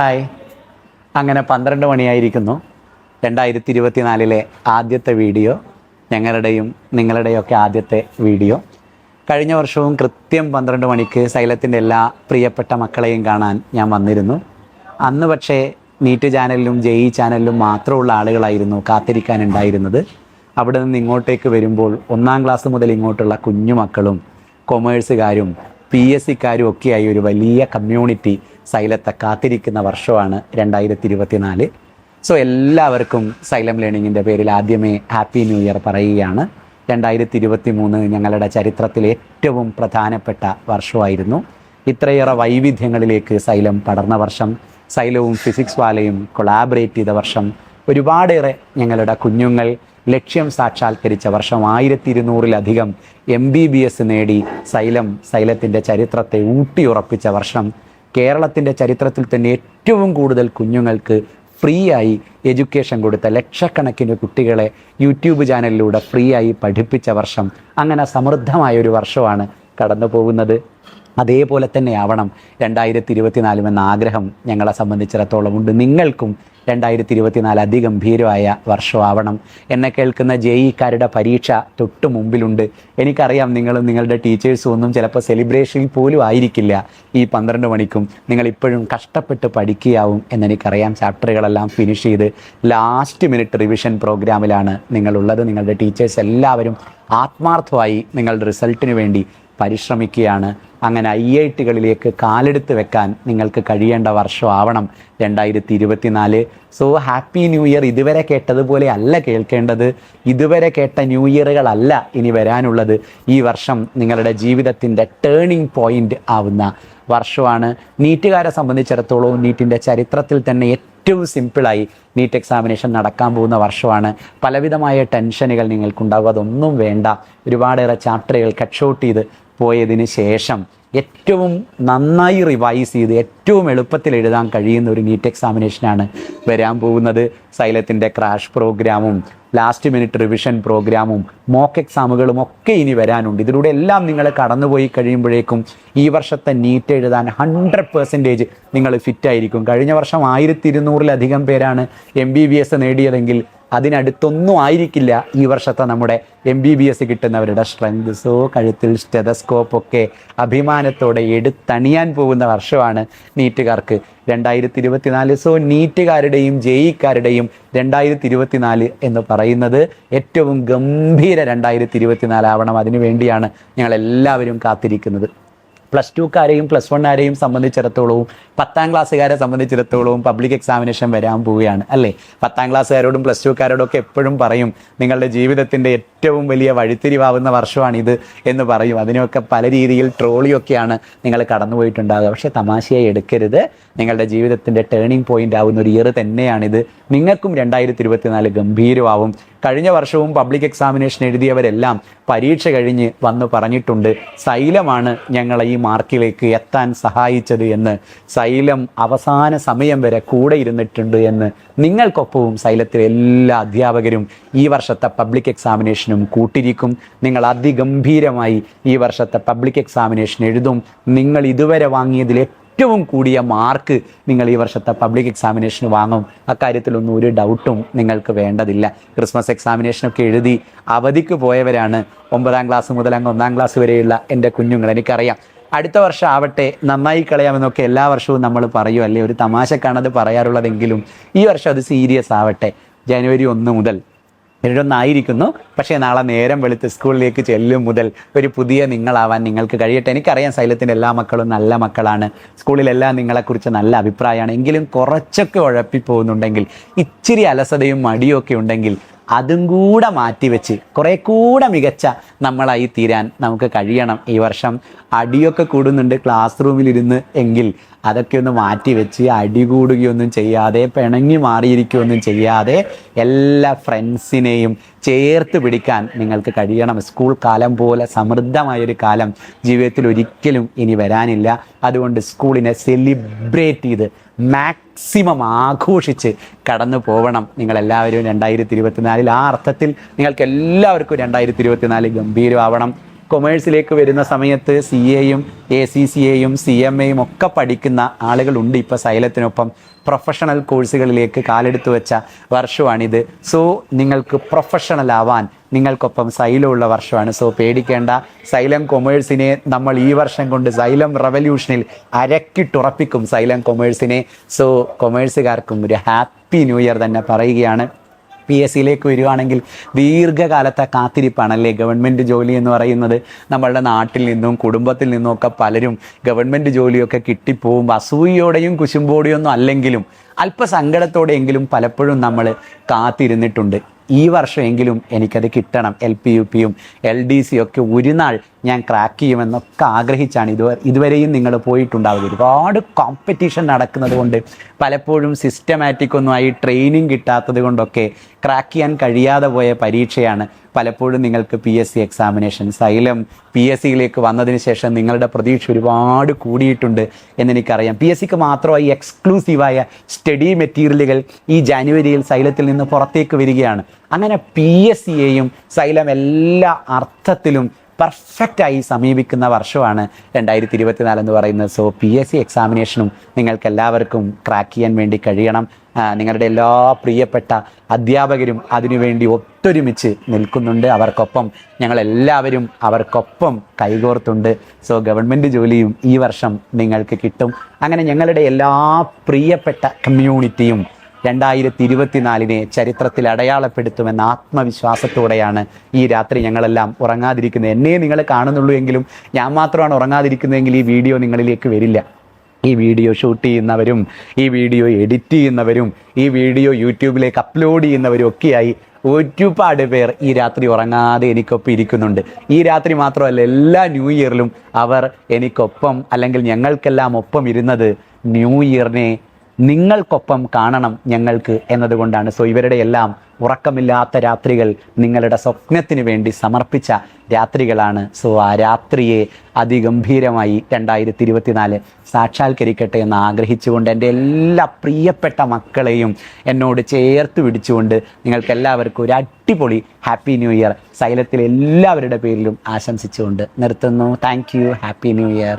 Hi അങ്ങനെ പന്ത്രണ്ട് മണിയായിരിക്കുന്നു. രണ്ടായിരത്തി ഇരുപത്തിനാലിലെ ആദ്യത്തെ വീഡിയോ ഞങ്ങളുടെയും നിങ്ങളുടെയൊക്കെ ആദ്യത്തെ വീഡിയോ. കഴിഞ്ഞ വർഷവും കൃത്യം പന്ത്രണ്ട് മണിക്ക് സൈലത്തിന്റെ എല്ലാ പ്രിയപ്പെട്ട മക്കളെയും കാണാൻ ഞാൻ വന്നിരുന്നു. അന്ന് പക്ഷേ നീറ്റ് ചാനലിലും ജെഇ ചാനലിലും മാത്രമുള്ള ആളുകളായിരുന്നു കാത്തിരിക്കാനുണ്ടായിരുന്നത്. അവിടെ നിന്ന് ഇങ്ങോട്ടേക്ക് വരുമ്പോൾ ഒന്നാം ക്ലാസ് മുതൽ ഇങ്ങോട്ടുള്ള കുഞ്ഞുമക്കളും കൊമേഴ്സുകാരും പി എസ് സിക്കാരും ഒക്കെയായി ഒരു വലിയ കമ്മ്യൂണിറ്റി സൈലത്തെ കാത്തിരിക്കുന്ന വർഷമാണ് രണ്ടായിരത്തി ഇരുപത്തിനാല് സോ എല്ലാവർക്കും സൈലം ലേണിങ്ങിന്റെ പേരിൽ ആദ്യമേ ഹാപ്പി ന്യൂ ഇയർ പറയുകയാണ്. രണ്ടായിരത്തി ഇരുപത്തി മൂന്ന് ഞങ്ങളുടെ ചരിത്രത്തിലെ ഏറ്റവും പ്രധാനപ്പെട്ട വർഷമായിരുന്നു. ഇത്രയേറെ വൈവിധ്യങ്ങളിലേക്ക് സൈലം പടർന്ന വർഷം സൈലവും ഫിസിക്സ് വാലയും കൊളാബറേറ്റ് ചെയ്ത വർഷം ഒരുപാടേറെ ഞങ്ങളുടെ കുഞ്ഞുങ്ങൾ ലക്ഷ്യം സാക്ഷാത്കരിച്ച വർഷം ആയിരത്തി ഇരുന്നൂറിലധികം എം ബി ബി എസ് നേടി സൈലം സൈലത്തിന്റെ ചരിത്രത്തെ ഊട്ടിയുറപ്പിച്ച വർഷം. കേരളത്തിന്റെ ചരിത്രത്തിൽ തന്നെ ഏറ്റവും കൂടുതൽ കുഞ്ഞുങ്ങൾക്ക് ഫ്രീ ആയി എഡ്യൂക്കേഷൻ കൊടുത്ത ലക്ഷക്കണക്കിന് കുട്ടികളെ യൂട്യൂബ് ചാനലിലൂടെ ഫ്രീ ആയി പഠിപ്പിച്ച വർഷം. അങ്ങനെ സമൃദ്ധമായ ഒരു വർഷമാണ് കടന്നു പോകുന്നത്. അതേപോലെ തന്നെ ആവണം. രണ്ടായിരത്തി ഇരുപത്തിനാലും എന്ന ആഗ്രഹം ഞങ്ങളെ സംബന്ധിച്ചിടത്തോളം ഉണ്ട്. നിങ്ങൾക്കും രണ്ടായിരത്തി ഇരുപത്തിനാല് അതിഗംഭീരമായ വർഷമാവണം. എന്നെ കേൾക്കുന്ന ജെഇക്കാരുടെ പരീക്ഷ തൊട്ട് മുമ്പിലുണ്ട്. എനിക്കറിയാം നിങ്ങളും നിങ്ങളുടെ ടീച്ചേഴ്സും ഒന്നും ചിലപ്പോൾ സെലിബ്രേഷനിൽ പോലും ആയിരിക്കില്ല ഈ പന്ത്രണ്ട് മണിക്കും. നിങ്ങൾ ഇപ്പോഴും കഷ്ടപ്പെട്ട് പഠിക്കുകയാവും എന്നെനിക്കറിയാം ചാപ്റ്ററുകളെല്ലാം ഫിനിഷ് ചെയ്ത്. ലാസ്റ്റ് മിനിറ്റ് റിവിഷൻ പ്രോഗ്രാമിലാണ് നിങ്ങളുള്ളത്. നിങ്ങളുടെ ടീച്ചേഴ്സ് എല്ലാവരും ആത്മാർത്ഥമായി നിങ്ങളുടെ റിസൾട്ടിന് വേണ്ടി പരിശ്രമിക്കുകയാണ്. അങ്ങനെ ഐ ഐ ടികളിലേക്ക് കാലെടുത്ത് വെക്കാൻ നിങ്ങൾക്ക് കഴിയേണ്ട വർഷമാവണം രണ്ടായിരത്തി ഇരുപത്തിനാല് സോ ഹാപ്പി ന്യൂ ഇയർ ഇതുവരെ കേട്ടതുപോലെ അല്ല കേൾക്കേണ്ടത്. ഇതുവരെ കേട്ട ന്യൂ ഇയറുകളല്ല ഇനി വരാനുള്ളത്. ഈ വർഷം നിങ്ങളുടെ ജീവിതത്തിന്റെ ടേണിംഗ് പോയിന്റ് ആവുന്ന വർഷമാണ്. നീറ്റുകാരെ സംബന്ധിച്ചിടത്തോളം നീറ്റിന്റെ ചരിത്രത്തിൽ തന്നെ ഏറ്റവും സിമ്പിളായി നീറ്റ് എക്സാമിനേഷൻ നടക്കാൻ പോകുന്ന വർഷമാണ്. പലവിധമായ ടെൻഷനുകൾ നിങ്ങൾക്കുണ്ടാകും അതൊന്നും വേണ്ട. ഒരുപാടേറെ ചാപ്റ്ററുകൾ കട്ട് ഷോട്ട് ചെയ്ത് പോയതിന് ശേഷം ഏറ്റവും നന്നായി റിവൈസ് ചെയ്ത് ഏറ്റവും എളുപ്പത്തിൽ എഴുതാൻ കഴിയുന്ന ഒരു നീറ്റ് എക്സാമിനേഷനാണ് വരാൻ പോകുന്നത്. സൈലത്തിന്റെ ക്രാഷ് പ്രോഗ്രാമും ലാസ്റ്റ് മിനിറ്റ് റിവിഷൻ പ്രോഗ്രാമും മോക്ക് എക്സാമുകളും ഒക്കെ ഇനി വരാനുണ്ട്. ഇതിലൂടെ എല്ലാം നിങ്ങൾ കടന്നുപോയി കഴിയുമ്പോഴേക്കും ഈ വർഷത്തെ നീറ്റ് എഴുതാൻ ഹൺഡ്രഡ് പെർസെന്റേജ് നിങ്ങൾ ഫിറ്റായിരിക്കും കഴിഞ്ഞ വർഷം ആയിരത്തി ഇരുന്നൂറിലധികം പേരാണ് എം ബി ബി എസ് നേടിയതെങ്കിൽ അതിനടുത്തൊന്നും ആയിരിക്കില്ല ഈ വർഷത്തെ നമ്മുടെ എം ബി ബി എസ് കിട്ടുന്നവരുടെ സ്ട്രെങ്ത് സോ കഴുത്തിൽ സ്റ്റെതസ്കോപ്പ് ഒക്കെ അഭിമാനത്തോടെ എടുത്തണിയാൻ പോകുന്ന വർഷമാണ് നീറ്റുകാർക്ക് രണ്ടായിരത്തി ഇരുപത്തിനാല് സോ നീറ്റുകാരുടെയും ജെയിക്കാരുടെയും രണ്ടായിരത്തി ഇരുപത്തിനാല് എന്ന് പറയുന്നത് ഏറ്റവും ഗംഭീര രണ്ടായിരത്തി ഇരുപത്തിനാലാവണം അതിനു വേണ്ടിയാണ് ഞങ്ങൾ എല്ലാവരും കാത്തിരിക്കുന്നത്. പ്ലസ് ടുക്കാരെയും പ്ലസ് വണ്ണാരെയും സംബന്ധിച്ചിടത്തോളവും പത്താം ക്ലാസ്സുകാരെ സംബന്ധിച്ചിടത്തോളവും പബ്ലിക് എക്സാമിനേഷൻ വരാൻ പോവുകയാണ് അല്ലേ? പത്താം ക്ലാസ്സുകാരോടും പ്ലസ് ടുക്കാരോടും ഒക്കെ എപ്പോഴും പറയും നിങ്ങളുടെ ജീവിതത്തിന്റെ ഏറ്റവും വലിയ വഴിത്തിരിവാവുന്ന വർഷമാണിത് എന്ന് പറയും. അതിനൊക്കെ പല രീതിയിൽ ട്രോളിയൊക്കെയാണ് നിങ്ങൾ കടന്നുപോയിട്ടുണ്ടാകുക പക്ഷേ തമാശയായി എടുക്കരുത്. നിങ്ങളുടെ ജീവിതത്തിന്റെ ടേണിംഗ് പോയിന്റ് ആവുന്ന ഒരു ഇയർ തന്നെയാണിത്. നിങ്ങൾക്കും രണ്ടായിരത്തി ഇരുപത്തിനാല് ഗംഭീരമാവും. കഴിഞ്ഞ വർഷവും പബ്ലിക് എക്സാമിനേഷൻ എഴുതിയവരെല്ലാം പരീക്ഷ കഴിഞ്ഞ് വന്ന് പറഞ്ഞിട്ടുണ്ട് സൈലമാണ് ഞങ്ങളെ ഈ മാർക്കിലേക്ക് എത്താൻ സഹായിച്ചത് എന്ന്. സൈലം അവസാന സമയം വരെ കൂടെ ഇരുന്നിട്ടുണ്ട് എന്ന്. നിങ്ങൾക്കൊപ്പവും സൈലത്തിലെ എല്ലാ അധ്യാപകരും ഈ വർഷത്തെ പബ്ലിക് എക്സാമിനേഷനും കൂട്ടിരിക്കും. നിങ്ങൾ അതിഗംഭീരമായി ഈ വർഷത്തെ പബ്ലിക് എക്സാമിനേഷൻ എഴുതും. നിങ്ങൾ ഇതുവരെ വാങ്ങിയതിൽ ഏറ്റവും കൂടിയ മാർക്ക് നിങ്ങൾ ഈ വർഷത്തെ പബ്ലിക് എക്സാമിനേഷന് വാങ്ങും. അക്കാര്യത്തിലൊന്നും ഒരു ഡൗട്ടും നിങ്ങൾക്ക് വേണ്ടതില്ല. ക്രിസ്മസ് എക്സാമിനേഷനൊക്കെ എഴുതി അവധിക്ക് പോയവരാണ് ഒമ്പതാം ക്ലാസ് മുതൽ അങ്ങ് ഒന്നാം ക്ലാസ് വരെയുള്ള എന്റെ കുഞ്ഞുങ്ങൾ എനിക്കറിയാം. അടുത്ത വർഷം ആവട്ടെ നന്നായി കളയാമെന്നൊക്കെ എല്ലാ വർഷവും നമ്മൾ പറയും അല്ലേ? ഒരു തമാശക്കാണത് പറയാറുള്ളതെങ്കിലും ഈ വർഷം അത് സീരിയസ് ആവട്ടെ. ജനുവരി ഒന്ന് മുതൽ എഴുതൊന്നായിരിക്കുന്നു പക്ഷേ നാളെ നേരം വെളുത്ത് സ്കൂളിലേക്ക് ചെല്ലും മുതൽ ഒരു പുതിയ നിങ്ങളാവാൻ നിങ്ങൾക്ക് കഴിയട്ടെ. എനിക്കറിയാം സൈലത്തിന്റെ എല്ലാ മക്കളും നല്ല മക്കളാണ്. സ്കൂളിലെല്ലാം നിങ്ങളെക്കുറിച്ച് നല്ല അഭിപ്രായമാണ്. എങ്കിലും കുറച്ചൊക്കെ ഉഴപ്പി ഉഴപ്പിപ്പോകുന്നുണ്ടെങ്കിൽ ഇച്ചിരി അലസതയും മടിയൊക്കെ ഉണ്ടെങ്കിൽ അതും കൂടെ മാറ്റിവെച്ച് കുറേ കൂടെ മികച്ച നമ്മളായി തീരാൻ നമുക്ക് കഴിയണം. ഈ വർഷം അടിയൊക്കെ കൂടുന്നുണ്ട് ക്ലാസ് റൂമിലിരുന്ന് എങ്കിൽ അതൊക്കെ ഒന്ന് മാറ്റിവെച്ച് അടി കൂടുകയൊന്നും ചെയ്യാതെ പിണങ്ങി മാറിയിരിക്കുകയൊന്നും ചെയ്യാതെ എല്ലാ ഫ്രണ്ട്സിനെയും ചേർത്ത് പിടിക്കാൻ നിങ്ങൾക്ക് കഴിയണം. സ്കൂൾ കാലം പോലെ സമൃദ്ധമായൊരു കാലം ജീവിതത്തിൽ ഒരിക്കലും ഇനി വരാനില്ല. അതുകൊണ്ട് സ്കൂളിനെ സെലിബ്രേറ്റ് ചെയ്ത് മാക്സിമം ആഘോഷിച്ച് കടന്നു പോകണം നിങ്ങളെല്ലാവരും രണ്ടായിരത്തി ഇരുപത്തിനാലിൽ ആ അർത്ഥത്തിൽ നിങ്ങൾക്ക് എല്ലാവർക്കും രണ്ടായിരത്തി ഇരുപത്തിനാല് ഗംഭീരമാവണം. കൊമേഴ്സിലേക്ക് വരുന്ന സമയത്ത് സി എയും എ സി സി എയും സി എം എയും ഒക്കെ പഠിക്കുന്ന ആളുകളുണ്ട് ഇപ്പോൾ സൈലത്തിനൊപ്പം. പ്രൊഫഷണൽ കോഴ്സുകളിലേക്ക് കാലെടുത്ത് വെച്ച വർഷമാണിത്. സോ നിങ്ങൾക്ക് പ്രൊഫഷണൽ ആവാൻ നിങ്ങൾക്കൊപ്പം സൈലമുള്ള വർഷമാണ്. സോ പേടിക്കേണ്ട. സൈലം കൊമേഴ്സിനെ നമ്മൾ ഈ വർഷം കൊണ്ട് സൈലം റവല്യൂഷനിൽ അരക്കിട്ടുറപ്പിക്കും സൈലം കൊമേഴ്സിനെ സോ കൊമേഴ്സുകാർക്കും ഒരു ഹാപ്പി ന്യൂ ഇയർ തന്നെ പറയുകയാണ്. പി എസ് സിയിലേക്ക് വരികയാണെങ്കിൽ ദീർഘകാലത്തെ കാത്തിരിപ്പാണല്ലേ ഗവൺമെന്റ് ജോലി എന്ന് പറയുന്നത് നമ്മളുടെ നാട്ടിൽ നിന്നും കുടുംബത്തിൽ നിന്നും ഒക്കെ പലരും ഗവൺമെന്റ് ജോലിയൊക്കെ കിട്ടിപ്പോവും. അസൂയയോടെയും കുശുമ്പോടെയൊന്നും അല്ലെങ്കിലും അല്പസങ്കടത്തോടെയെങ്കിലും പലപ്പോഴും നമ്മൾ കാത്തിരുന്നിട്ടുണ്ട്. ഈ വർഷമെങ്കിലും എനിക്കത് കിട്ടണം. എൽ പി യു പിയും എൽ ഡി സിയും ഒക്കെ ഒരു നാൾ ഞാൻ ക്രാക്ക് ചെയ്യുമെന്നൊക്കെ ആഗ്രഹിച്ചാണ് ഇതുവരെ ഇതുവരെയും നിങ്ങൾ പോയിട്ടുണ്ടാവുക. ഒരുപാട് കോമ്പറ്റീഷൻ നടക്കുന്നത് കൊണ്ട് പലപ്പോഴും സിസ്റ്റമാറ്റിക് ഒന്നുമായി ട്രെയിനിങ് കിട്ടാത്തത് കൊണ്ടൊക്കെ ക്രാക്ക് ചെയ്യാൻ കഴിയാതെ പോയ പരീക്ഷയാണ് പലപ്പോഴും നിങ്ങൾക്ക് P S C examination Xylem P S സിയിലേക്ക് വന്നതിന് ശേഷം നിങ്ങളുടെ പ്രതീക്ഷ ഒരുപാട് കൂടിയിട്ടുണ്ട് എന്നെനിക്കറിയാം. പി എസ് സിക്ക് മാത്രമായി എക്സ്ക്ലൂസീവായ സ്റ്റഡി മെറ്റീരിയലുകൾ ഈ ജാനുവരിയിൽ സൈലത്തിൽ നിന്ന് പുറത്തേക്ക് വരികയാണ്. അങ്ങനെ പി എസ് സിയെയും സൈലം എല്ലാ അർത്ഥത്തിലും പെർഫെക്റ്റായി സമീപിക്കുന്ന വർഷമാണ് രണ്ടായിരത്തി ഇരുപത്തിനാല് എന്ന് പറയുന്നത്. സോ പി എസ് സി എക്സാമിനേഷനും നിങ്ങൾക്ക് എല്ലാവർക്കും ക്രാക്ക് ചെയ്യാൻ വേണ്ടി കഴിയണം. നിങ്ങളുടെ എല്ലാ പ്രിയപ്പെട്ട അധ്യാപകരും അതിനുവേണ്ടി ഒത്തൊരുമിച്ച് നിൽക്കുന്നുണ്ട്. അവർക്കൊപ്പം ഞങ്ങളെല്ലാവരും അവർക്കൊപ്പം കൈകോർത്തുണ്ട്. സോ ഗവൺമെന്റ് ജോലിയും ഈ വർഷം നിങ്ങൾക്ക് കിട്ടും. അങ്ങനെ ഞങ്ങളുടെ എല്ലാ പ്രിയപ്പെട്ട കമ്മ്യൂണിറ്റിയും രണ്ടായിരത്തി ഇരുപത്തിനാലിനെ ചരിത്രത്തിൽ അടയാളപ്പെടുത്തുമെന്ന ആത്മവിശ്വാസത്തോടെയാണ് ഈ രാത്രി ഞങ്ങളെല്ലാം ഉറങ്ങാതിരിക്കുന്നത്. എന്നെ നിങ്ങൾ കാണുന്നുള്ളൂ എങ്കിലും ഞാൻ മാത്രമാണ് ഉറങ്ങാതിരിക്കുന്നതെങ്കിൽ ഈ വീഡിയോ നിങ്ങളിലേക്ക് വരില്ല. ഈ വീഡിയോ ഷൂട്ട് ചെയ്യുന്നവരും ഈ വീഡിയോ എഡിറ്റ് ചെയ്യുന്നവരും ഈ വീഡിയോ യൂട്യൂബിലേക്ക് അപ്ലോഡ് ചെയ്യുന്നവരും ഒക്കെയായി ഒരുപാട് പേർ ഈ രാത്രി ഉറങ്ങാതെ എനിക്കൊപ്പം ഇരിക്കുന്നുണ്ട്. ഈ രാത്രി മാത്രമല്ല എല്ലാ ന്യൂ ഇയറിലും അവർ എനിക്കൊപ്പം അല്ലെങ്കിൽ ഞങ്ങൾക്കെല്ലാം ഒപ്പം ഇരുന്നത് ന്യൂ ഇയറിനെ നിങ്ങൾക്കൊപ്പം കാണണം ഞങ്ങൾക്ക് എന്നതുകൊണ്ടാണ്. സോ ഇവരുടെ എല്ലാം ഉറക്കമില്ലാത്ത രാത്രികൾ നിങ്ങളുടെ സ്വപ്നത്തിന് വേണ്ടി സമർപ്പിച്ച രാത്രികളാണ്. സോ ആ രാത്രിയെ അതിഗംഭീരമായി രണ്ടായിരത്തി ഇരുപത്തിനാല് സാക്ഷാത്കരിക്കട്ടെ എന്ന് ആഗ്രഹിച്ചുകൊണ്ട് എന്റെ എല്ലാ പ്രിയപ്പെട്ട മക്കളെയും എന്നോട് ചേർത്ത് പിടിച്ചുകൊണ്ട് നിങ്ങൾക്ക് എല്ലാവർക്കും ഒരു അടിപൊളി ഹാപ്പി ന്യൂ ഇയർ. സൈലത്തിലെ എല്ലാവരുടെ പേരിലും ആശംസിച്ചുകൊണ്ട് നിർത്തുന്നു. Thank happy new year